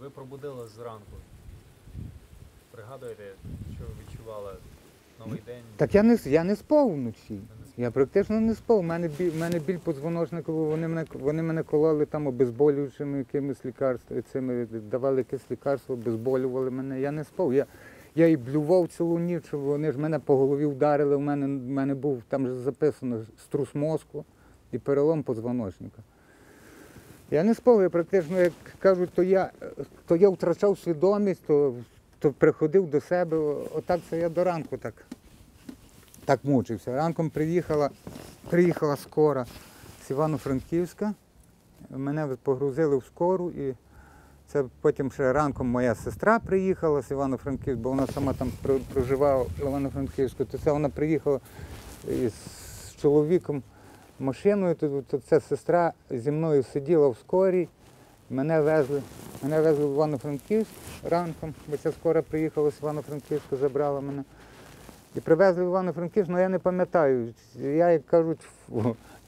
Ви пробудились зранку. Пригадуєте, що ви відчували новий день? Так я не, я не спав вночі. Я практично не спав. У мене біль, мене біль подзвоночниковий, вони мене, вони мене кололи там обезболюючими якимись лікарствами, цими, давали якесь лікарство, обезболювали мене. Я не спав. Я, я і блював цілу ніч, вони ж мене по голові вдарили. У мене, мене був там же записано струс мозку і перелом подзвоночника. Я не спав, я практично, як кажуть, то я, то я втрачав свідомість, то, то приходив до себе. Отак це я до ранку так так мучився. Ранком приїхала, приїхала скора з Івано-Франківська. Мене погрузили в скору і це потім ще ранком моя сестра приїхала з Івано-Франківська, бо вона сама там проживала в Івано-Франківську. То це вона приїхала із чоловіком машиною. То ця сестра зі мною сиділа в скорі. Мене везли. Мене везли в Івано-Франківськ ранком, бо ця скора приїхала з Івано-Франківська, забрала мене. І привезли в Івано-Франківськ, ну я не пам'ятаю. Я, як кажуть,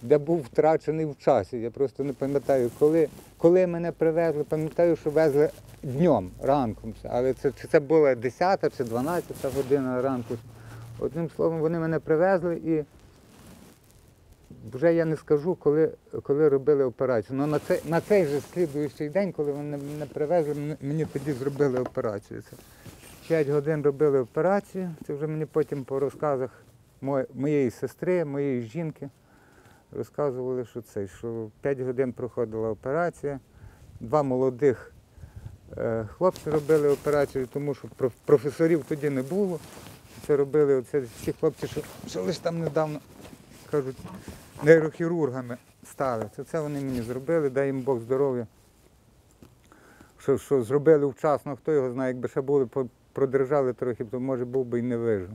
де був втрачений в часі. Я просто не пам'ятаю, коли, коли мене привезли, пам'ятаю, що везли днем, ранком. Але це, чи це була 10 чи 12 година ранку. Одним словом, вони мене привезли і вже я не скажу, коли, коли робили операцію. Ну, на, цей, на цей же слідуючий день, коли вони мене привезли, мені- тоді зробили операцію. Це 5 годин робили операцію. Це вже мені потім по розказах моєї сестри, моєї жінки розказували, що це, що 5 годин проходила операція. Два молодих е, хлопці робили операцію, тому що професорів тоді не було. Це робили оце, ці хлопці, що, що лише там недавно кажуть, нейрохірургами стали. Це, вони мені зробили, дай їм Бог здоров'я. Що, що зробили вчасно, хто його знає, якби ще були, продержали трохи, то може був би і не вижив.